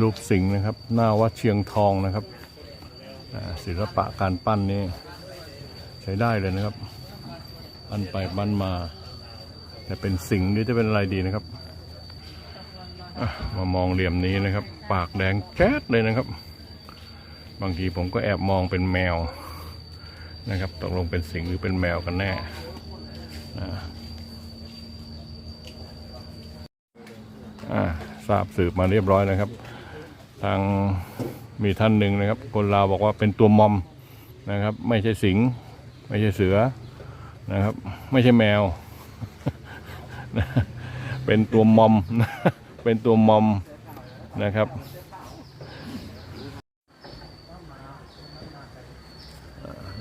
รูปสิงห์นะครับ หน้าวัดเชียงทองนะครับศิลปะการปั้นนี่ใช้ได้เลยนะครับปั้นไปปั้นมาจะเป็นสิงห์หรือจะเป็นอะไรดีนะครับมามองเหลี่ยมนี้นะครับ ปากแดงแจ๊ดเลยนะครับ บางทีผมก็แอบมองเป็นแมวนะครับตกลงเป็นสิงห์หรือเป็นแมวกันแน่อ่าทราบสืบมาเรียบร้อยนะครับ ทางมีท่านหนึ่งนะครับ คนลาวบอกว่าเป็นตัวมอมนะครับ ไม่ใช่สิง ไม่ใช่เสือนะครับ ไม่ใช่แมว เป็นตัวมอม เป็นตัวมอมนะครับ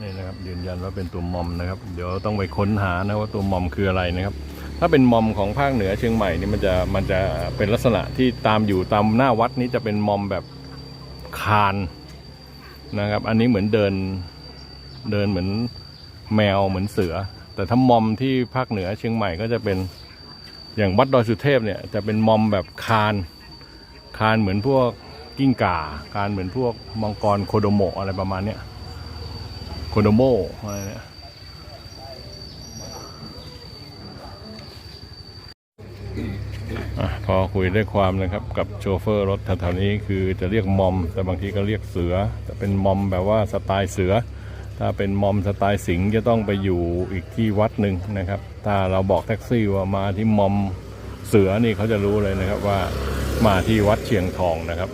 นี่นะครับยืนยันว่าเป็นตัวมอมนะครับ เดี๋ยวต้องไปค้นหานะว่าตัวมอมคืออะไรนะครับ ถ้าเป็นมอมของภาคเหนือเชียงใหม่นี่มันจะมันจะเป็นลักษณะที่ตามอยู่ตามหน้าวัดนี้จะเป็นมอมแบบคานนะครับ อันนี้เหมือนเดินเดินเหมือนแมวเหมือนเสือ แต่ถ้ามอมที่ภาคเหนือเชียงใหม่ก็จะเป็นอย่างวัดดอยสุเทพเนี่ยจะเป็นมอมแบบคานคานเหมือนพวกกิ้งก่าคานเหมือนพวกมังกรโคโดโมอะไรประมาณเนี้ยโคโดโมอะไรเนี่ย อะพอคุยได้ความนะครับกับโชเฟอร์รถแถวๆนี้คือจะเรียกมอม แต่บางทีก็เรียกเสือแต่เป็นมอมแบบว่าสไตล์เสือ ถ้าเป็นมอมสไตล์สิงจะต้องไปอยู่อีกที่วัดหนึ่งนะครับ ถ้าเราบอกแท็กซี่ว่ามาที่มอมเสือนี่เขาจะรู้เลยนะครับว่ามาที่วัดเชียงทองนะครับ